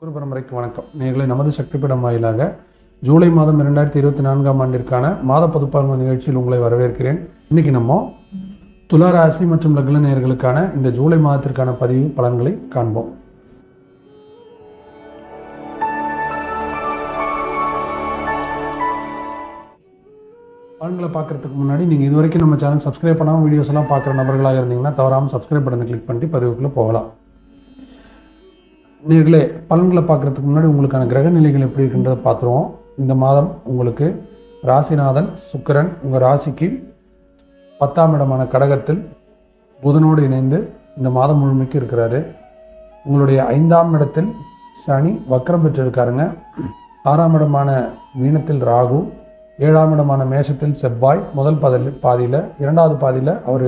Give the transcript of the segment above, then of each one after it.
குரு பரம்பரைக்கு வணக்கம். நேர்களை நமது சக்திப்பிடம் வாயிலாக ஜூலை மாதம் இரண்டாயிரத்தி இருபத்தி நான்காம் ஆண்டிற்கான மாத பொதுப்பார்வை நிகழ்ச்சியில் உங்களை வரவேற்கிறேன். இன்னைக்கு நம்ம துலா ராசி மற்றும் லக்ன நேயர்களுக்கான இந்த ஜூலை மாதத்திற்கான பதிவு பலன்களை காண்போம். பலன்களை பார்க்கறதுக்கு முன்னாடி நீங்கள் இது வரைக்கும் நம்ம சேனல் சப்ஸ்கிரைப் பண்ணாமல் வீடியோஸ் எல்லாம் பார்க்குற நபர்களாக இருந்தீங்கன்னா தவறாமல் சப்ஸ்கிரைப் பட்டனை கிளிக் பண்ணிட்டு பதிவுக்குள்ளே போகலாம். நேர்களே பலன்களை பார்க்குறதுக்கு முன்னாடி உங்களுக்கான கிரக நிலைகள் எப்படி இருக்குன்றதை பார்த்துருவோம். இந்த மாதம் உங்களுக்கு ராசிநாதன் சுக்கிரன் உங்கள் ராசிக்கு பத்தாம் இடமான கடகத்தில் புதனோடு இணைந்து இந்த மாதம் முழுமைக்கு இருக்கிறாரு. உங்களுடைய ஐந்தாம் இடத்தில் சனி வக்ரம் பெற்றிருக்காருங்க. ஆறாம் இடமான மீனத்தில் ராகு ஏழாம் இடமான மேஷத்தில் செவ்வாய் முதல் பாதியில் பாதியில் இரண்டாவது பாதியில் அவர்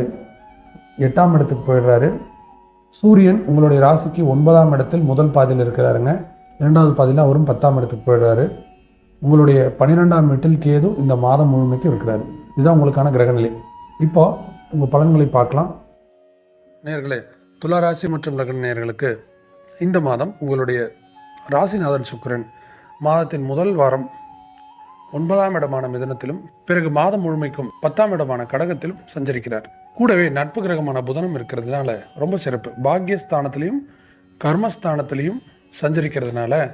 எட்டாம் இடத்துக்கு போயிடுறாரு. சூரியன் உங்களுடைய ராசிக்கு ஒன்பதாம் இடத்தில் முதல் பாதியில் இருக்கிறாருங்க. இரண்டாவது பாதியில் அவரும் பத்தாம் இடத்துக்கு போயிடுறாரு. உங்களுடைய பன்னிரெண்டாம் வீட்டில் கேது இந்த மாதம் முழுமைக்கு இருக்கிறாரு. இதுதான் உங்களுக்கான கிரகநிலை. இப்போ உங்கள் பலன்களை பார்க்கலாம். நேர்களே துலா ராசி மற்றும் லக்ன நேர்களுக்கு இந்த மாதம் உங்களுடைய ராசிநாதன் சுக்கிரன் மாதத்தின் முதல் வாரம் ஒன்பதாம் இடமான மிதனத்திலும் பிறகு மாதம் முழுமைக்கும் பத்தாம் இடமான கடகத்திலும் சஞ்சரிக்கிறார். கூடவே நட்பு கிரகமான புதனும் இருக்கிறதுனால ரொம்ப சிறப்பு. பாக்கியஸ்தானத்திலையும் கர்மஸ்தானத்திலையும் சஞ்சரிக்கிறதுனால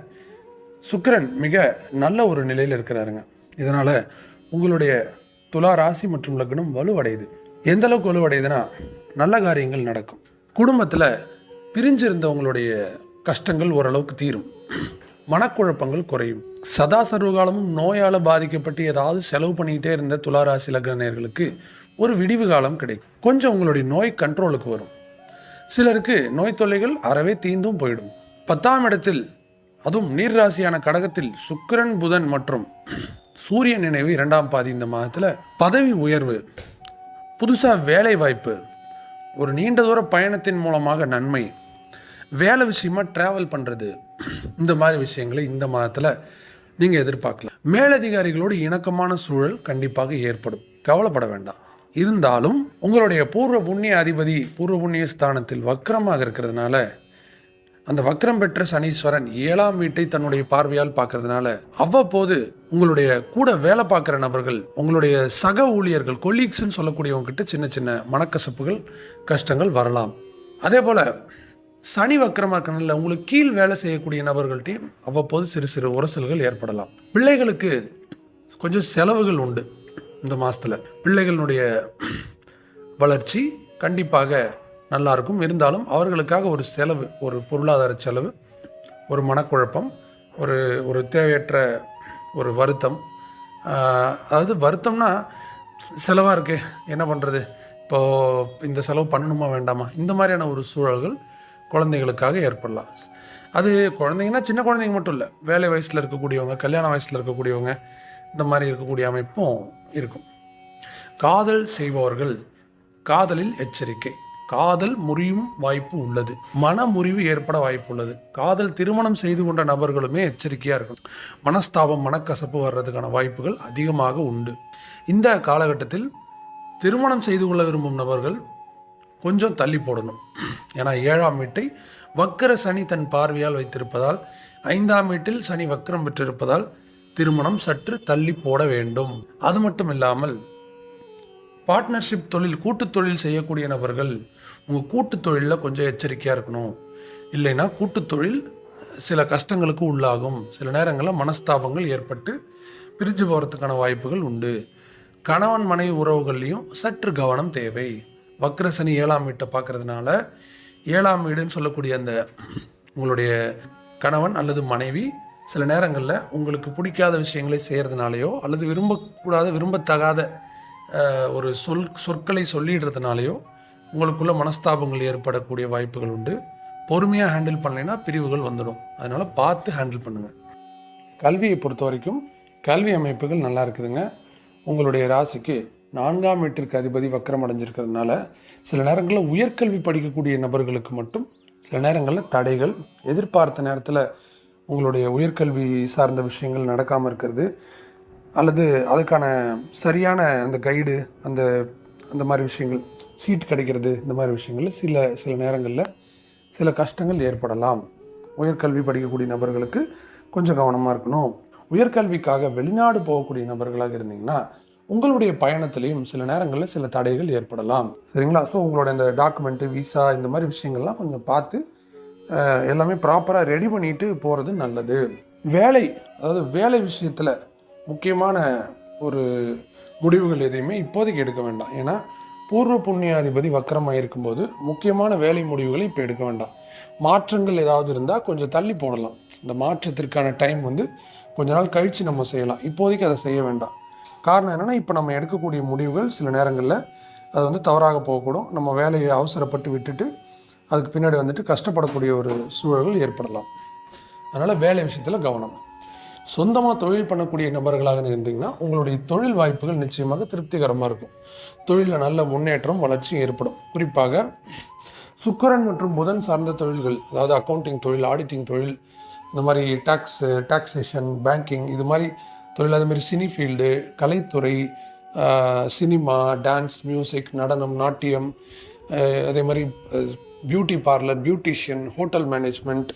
சுக்கிரன் மிக நல்ல ஒரு நிலையில் இருக்கிறாருங்க. இதனால் உங்களுடைய துலா ராசி மற்றும் லக்னம் வலுவடையுது. எந்த அளவுக்கு வலுவடையுதுன்னா நல்ல காரியங்கள் நடக்கும். குடும்பத்தில் பிரிஞ்சிருந்தவங்களுடைய கஷ்டங்கள் ஓரளவுக்கு தீரும். மனக்குழப்பங்கள் குறையும். சதா சர்வகாலமும் நோயால் பாதிக்கப்பட்டு ஏதாவது செலவு பண்ணிக்கிட்டே இருந்த துளாராசி லக்னர்களுக்கு ஒரு விடிவு காலம் கிடைக்கும். கொஞ்சம் உங்களுடைய நோய் கண்ட்ரோலுக்கு வரும். சிலருக்கு நோய் தொல்லைகள் அறவே தீந்தும் போயிடும். பத்தாம் இடத்தில் அதுவும் நீர் ராசியான கடகத்தில் சுக்கிரன் புதன் மற்றும் சூரியன் நினைவு இரண்டாம் பாதி இந்த மாதத்தில் பதவி உயர்வு புதுசாக வேலை வாய்ப்பு ஒரு நீண்ட தூர பயணத்தின் மூலமாக நன்மை வேலை விஷயமா ட்ராவல் பண்ணுறது இந்த மாதிரி விஷயங்களை இந்த மாதத்தில் நீங்கள் எதிர்பார்க்கலாம். மேலதிகாரிகளோடு இணக்கமான சூழல் கண்டிப்பாக ஏற்படும். கவலைப்பட வேண்டாம். இருந்தாலும் உங்களுடைய பூர்வ புண்ணிய அதிபதி பூர்வ புண்ணிய ஸ்தானத்தில் வக்ரமாக இருக்கிறதுனால அந்த வக்ரம் பெற்ற சனீஸ்வரன் ஏழாம் வீட்டை தன்னுடைய பார்வையால் பார்க்கறதுனால அவ்வப்போது உங்களுடைய கூட வேலை பார்க்குற நபர்கள் உங்களுடைய சக ஊழியர்கள் கொலீக்ஸ்ன்னு சொல்லக்கூடியவங்க கிட்ட சின்ன சின்ன மனக்கசப்புகள் கஷ்டங்கள் வரலாம். அதே போல் சனி வக்கரமாக இருக்கனால உங்களுக்கு கீழ் வேலை செய்யக்கூடிய நபர்கள்ட்டையும் அவ்வப்போது சிறு சிறு உரசல்கள் ஏற்படலாம். பிள்ளைகளுக்கு கொஞ்சம் செலவுகள் உண்டு. இந்த மாதத்தில் பிள்ளைகளுடைய வளர்ச்சி கண்டிப்பாக நல்லாயிருக்கும் இருந்தாலும் அவர்களுக்காக ஒரு செலவு ஒரு பொருளாதார செலவு ஒரு மனக்குழப்பம் ஒரு ஒரு தேவையற்ற ஒரு வருத்தம். அதாவது வருத்தம்னா செலவாக இருக்கே என்ன பண்ணுறது இப்போது இந்த செலவு பண்ணணுமா வேண்டாமா? இந்த மாதிரியான ஒரு சூழல்கள் குழந்தைகளுக்காக ஏற்படலாம். அது குழந்தைங்கன்னா சின்ன குழந்தைங்க மட்டும் இல்லை வேலை வயசில் இருக்கக்கூடியவங்க கல்யாண வயசில் இருக்கக்கூடியவங்க இந்த மாதிரி இருக்கக்கூடிய அமைப்பும் இருக்கும். காதல் செய்பவர்கள் காதலில் எச்சரிக்கை. காதல் முறியும் வாய்ப்பு உள்ளது. மன முறிவு ஏற்பட வாய்ப்பு உள்ளது. காதல் திருமணம் செய்து கொண்ட நபர்களுமே எச்சரிக்கையாக இருக்கும். மனஸ்தாபம் மனக்கசப்பு வர்றதுக்கான வாய்ப்புகள் அதிகமாக உண்டு. இந்த காலகட்டத்தில் திருமணம் செய்து கொள்ள விரும்பும் நபர்கள் கொஞ்சம் தள்ளி போடணும். ஏன்னா ஏழாம் வீட்டை வக்கர சனி தன் பார்வையால் வைத்திருப்பதால் ஐந்தாம் வீட்டில் சனி வக்கரம் பெற்றிருப்பதால் திருமணம் சற்று தள்ளி போட வேண்டும். அது மட்டும் இல்லாமல் பார்ட்னர்ஷிப் தொழில் கூட்டு தொழில் செய்யக்கூடிய நபர்கள் உங்கள் கூட்டு தொழிலில் கொஞ்சம் எச்சரிக்கையாக இருக்கணும். இல்லைன்னா கூட்டு தொழில் சில கஷ்டங்களுக்கு உள்ளாகும். சில நேரங்களில் மனஸ்தாபங்கள் ஏற்பட்டு பிரிஞ்சு போகிறதுக்கான வாய்ப்புகள் உண்டு. கணவன் மனைவி உறவுகள்லையும் சற்று கவனம் தேவை. வக்ரசனி ஏழாம் வீட்டை பார்க்கறதுனால ஏழாம் வீடுன்னு சொல்லக்கூடிய அந்த உங்களுடைய கணவன் அல்லது மனைவி சில நேரங்களில் உங்களுக்கு பிடிக்காத விஷயங்களை செய்கிறதுனாலையோ அல்லது விரும்பக்கூடாத விரும்பத்தகாத ஒரு சொல் சொற்களை சொல்லிடுறதுனாலையோ உங்களுக்குள்ள மனஸ்தாபங்கள் ஏற்படக்கூடிய வாய்ப்புகள் உண்டு. பொறுமையாக ஹேண்டில் பண்ணலைன்னா பிரிவுகள் வந்துடும். அதனால் பார்த்து ஹேண்டில் பண்ணுங்கள் கல்வியை பொறுத்த வரைக்கும் கல்வி அமைப்புகள் நல்லா இருக்குதுங்க. உங்களுடைய ராசிக்கு நான்காம் வீட்டிற்கு அதிபதி வக்கரம் அடைஞ்சிருக்கிறதுனால சில நேரங்களில் உயர்கல்வி படிக்கக்கூடிய நபர்களுக்கு மட்டும் சில நேரங்களில் தடைகள் எதிர்பார்த்த நேரத்தில் உங்களுடைய உயர்கல்வி சார்ந்த விஷயங்கள் நடக்காமல் இருக்கிறது அல்லது அதுக்கான சரியான அந்த கைடு அந்த அந்த மாதிரி விஷயங்கள் சீட் கிடைக்கிறது இந்த மாதிரி விஷயங்கள் சில சில நேரங்களில் சில கஷ்டங்கள் ஏற்படலாம். உயர்கல்வி படிக்கக்கூடிய நபர்களுக்கு கொஞ்சம் கவனமாக இருக்கணும். உயர்கல்விக்காக வெளிநாடு போகக்கூடிய நபர்களாக இருந்தீங்கன்னா உங்களுடைய பயணத்திலையும் சில நேரங்களில் சில தடைகள் ஏற்படலாம். சரிங்களா? ஸோ உங்களோட இந்த டாக்குமெண்ட்டு விசா இந்த மாதிரி விஷயங்கள்லாம் கொஞ்சம் பார்த்து எல்லாமே ப்ராப்பராக ரெடி பண்ணிட்டு போகிறது நல்லது. வேலை அதாவது வேலை விஷயத்தில் முக்கியமான ஒரு முடிவுகள் எதையுமே இப்போதைக்கு எடுக்க வேண்டாம். ஏன்னா பூர்வ புண்ணியாதிபதி வக்கரமாக இருக்கும்போது முக்கியமான வேலை முடிவுகளை இப்போ எடுக்க வேண்டாம். மாற்றங்கள் ஏதாவது இருந்தால் கொஞ்சம் தள்ளி போடலாம். இந்த மாற்றத்திற்கான டைம் வந்து கொஞ்ச நாள் கழித்து நம்ம செய்யலாம். இப்போதைக்கு அதை செய்ய வேண்டாம். காரணம் என்னென்னா இப்போ நம்ம எடுக்கக்கூடிய முடிவுகள் சில நேரங்களில் அது வந்து தவறாக போகக்கூடும். நம்ம வேலையை அவசரப்பட்டு விட்டுட்டு அதுக்கு பின்னாடி வந்துட்டு கஷ்டப்படக்கூடிய ஒரு சூழல்கள் ஏற்படலாம். அதனால் வேலை விஷயத்தில் கவனம். சொந்தமாக தொழில் பண்ணக்கூடிய நபர்களாக இருந்தீங்கன்னா உங்களுடைய தொழில் வாய்ப்புகள் நிச்சயமாக திருப்திகரமாக இருக்கும். தொழிலில் நல்ல முன்னேற்றம் வளர்ச்சியும் ஏற்படும். குறிப்பாக சுக்கரன் மற்றும் புதன் சார்ந்த தொழில்கள் அதாவது அக்கௌண்டிங் தொழில் ஆடிட்டிங் தொழில் இந்த மாதிரி டேக்ஸ் டாக்ஸேஷன் பேங்கிங் இது மாதிரி தொழில் அதுமாரி மாதிரி சினி ஃபீல்டு கலைத்துறை சினிமா டான்ஸ் மியூசிக் நடனம் நாட்டியம் அதே மாதிரி beauty parlour beautician hotel management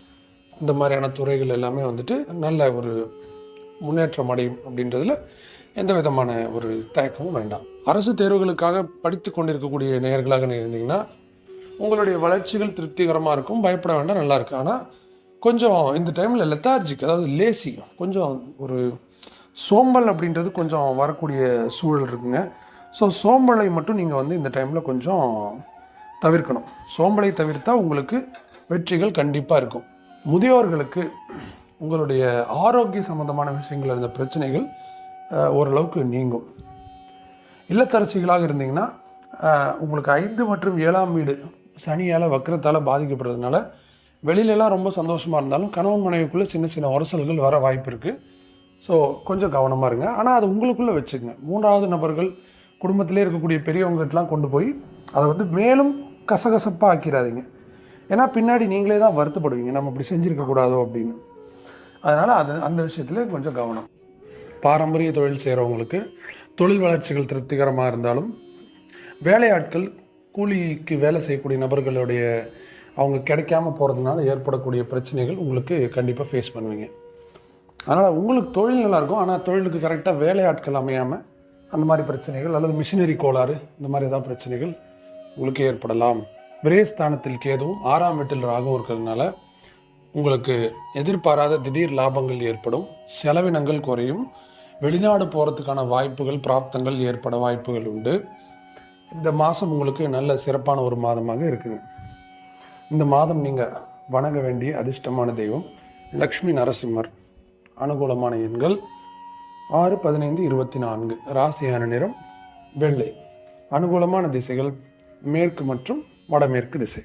இந்த மாதிரியான துறைகள் எல்லாமே வந்துட்டு நல்ல ஒரு முன்னேற்றம் அடையும் அப்படின்றதுல எந்த விதமான ஒரு தயக்கமும் வேண்டாம். அரசு தேர்வுகளுக்காக படித்து கொண்டிருக்கக்கூடிய நேயர்களாக இருந்தீங்கன்னா உங்களுடைய வளர்ச்சிகள் திருப்திகரமாக இருக்கும் பயப்பட வேண்டாம் நல்லாயிருக்கும் ஆனால் கொஞ்சம் இந்த டைமில் லெத்தார்ஜிக் அதாவது லேசி கொஞ்சம் ஒரு சோம்பல் அப்படின்றது கொஞ்சம் வரக்கூடிய சூழல் இருக்குங்க. ஸோ சோம்பலை மட்டும் நீங்கள் வந்து இந்த டைமில் கொஞ்சம் தவிர்க்கணும். சோம்பலை தவிர்த்தால் உங்களுக்கு வெற்றிகள் கண்டிப்பாக இருக்கும். முதியோர்களுக்கு உங்களுடைய ஆரோக்கிய சம்பந்தமான விஷயங்கள் இருந்த பிரச்சனைகள் ஓரளவுக்கு நீங்கும். இல்லத்தரசிகளாக இருந்தீங்கன்னா உங்களுக்கு ஐந்து மற்றும் ஏழாம் வீடு சனியால் வக்கரத்தால் பாதிக்கப்படுறதுனால வெளியிலலாம் ரொம்ப சந்தோஷமாக இருந்தாலும் கணவன் மனைவிக்குள்ளே சின்ன சின்ன உரசல்கள் வர வாய்ப்பு இருக்குது ஸோ கொஞ்சம் கவனமாக இருங்க. ஆனால் அது உங்களுக்குள்ளே வச்சுக்கங்க. மூன்றாவது நபர்கள் குடும்பத்திலே இருக்கக்கூடிய பெரியவங்ககிட்டலாம் கொண்டு போய் அதை வந்து மேலும் கசகசப்பாக ஆக்கிடாதீங்க ஏன்னா பின்னாடி நீங்களே தான் வருத்தப்படுவீங்க. நம்ம இப்படி செஞ்சுருக்கக்கூடாதோ அப்படின்னு. அதனால் அது அந்த விஷயத்தில் கொஞ்சம் கவனம். பாரம்பரிய தொழில் செய்கிறவங்களுக்கு தொழில் வளர்ச்சிகள் திருப்திகரமாக இருந்தாலும் வேலையாட்கள் கூலிக்கு வேலை செய்யக்கூடிய நபர்களுடைய அவங்க கிடைக்காம போகிறதுனால ஏற்படக்கூடிய பிரச்சனைகள் உங்களுக்கு கண்டிப்பாக ஃபேஸ் பண்ணுவீங்க. அதனால் உங்களுக்கு தொழில் நல்லாயிருக்கும் ஆனால் தொழிலுக்கு கரெக்டாக வேலையாட்கள் அமையாமல் அந்த மாதிரி பிரச்சனைகள் அல்லது மிஷினரி கோளாறு இந்த மாதிரி ஏதாவது பிரச்சனைகள் உங்களுக்கு ஏற்படலாம். விரயஸ்தானத்தில் கேதுவும் ஆறாம் வீட்டில் ராகவும் இருக்கிறதுனால உங்களுக்கு எதிர்பாராத திடீர் லாபங்கள் ஏற்படும். செலவினங்கள் குறையும். வெளிநாடு போகிறதுக்கான வாய்ப்புகள் பிராப்தங்கள் ஏற்பட வாய்ப்புகள் உண்டு. இந்த மாதம் உங்களுக்கு நல்ல சிறப்பான ஒரு மாதமாக இருக்குது. இந்த மாதம் நீங்கள் வணங்க வேண்டிய அதிர்ஷ்டமான தெய்வம் லக்ஷ்மி நரசிம்மர். அனுகூலமான எண்கள் ஆறு பதினைந்து இருபத்தி நான்கு. ராசியான நிறம் வெள்ளை. அனுகூலமான திசைகள் மேற்கு மற்றும் வடமேற்கு திசை.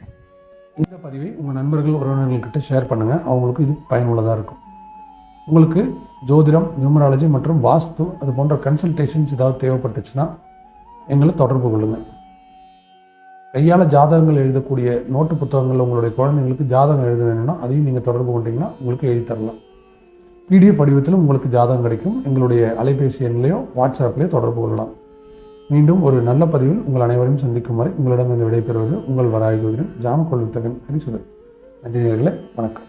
இந்த பதிவை உங்கள் நண்பர்கள் உறவினர்கள்கிட்ட ஷேர் பண்ணுங்கள் அவங்களுக்கு இது பயனுள்ளதாக இருக்கும். உங்களுக்கு ஜோதிடம் நியூமராலஜி மற்றும் வாஸ்து அது போன்ற கன்சல்டேஷன்ஸ் ஏதாவது தேவைப்பட்டுச்சுன்னா எங்களை தொடர்பு கொள்ளுங்கள் கையால் ஜாதகங்கள் எழுதக்கூடிய நோட்டு புத்தகங்கள் உங்களுடைய குழந்தைங்களுக்கு ஜாதகம் எழுத வேணும்னா அதையும் நீங்கள் தொடர்பு கொண்டீங்கன்னா உங்களுக்கு எழுதி தரலாம். பிடிஎஃப் படிவத்திலும் உங்களுக்கு ஜாதகம் கிடைக்கும். எங்களுடைய அலைபேசி எண்ணிலையோ வாட்ஸ்அப்லேயோ தொடர்பு கொள்ளலாம். மீண்டும் ஒரு நல்ல பதிவில் உங்கள் அனைவரையும் சந்திக்கும் வரை உங்களிடம் இந்த விடைபெறுவது உங்கள் வராய் ஜாம ஜாமக்கொள் வித்தகன் ஹரிசுதன். நன்றி நேர்களை வணக்கம்.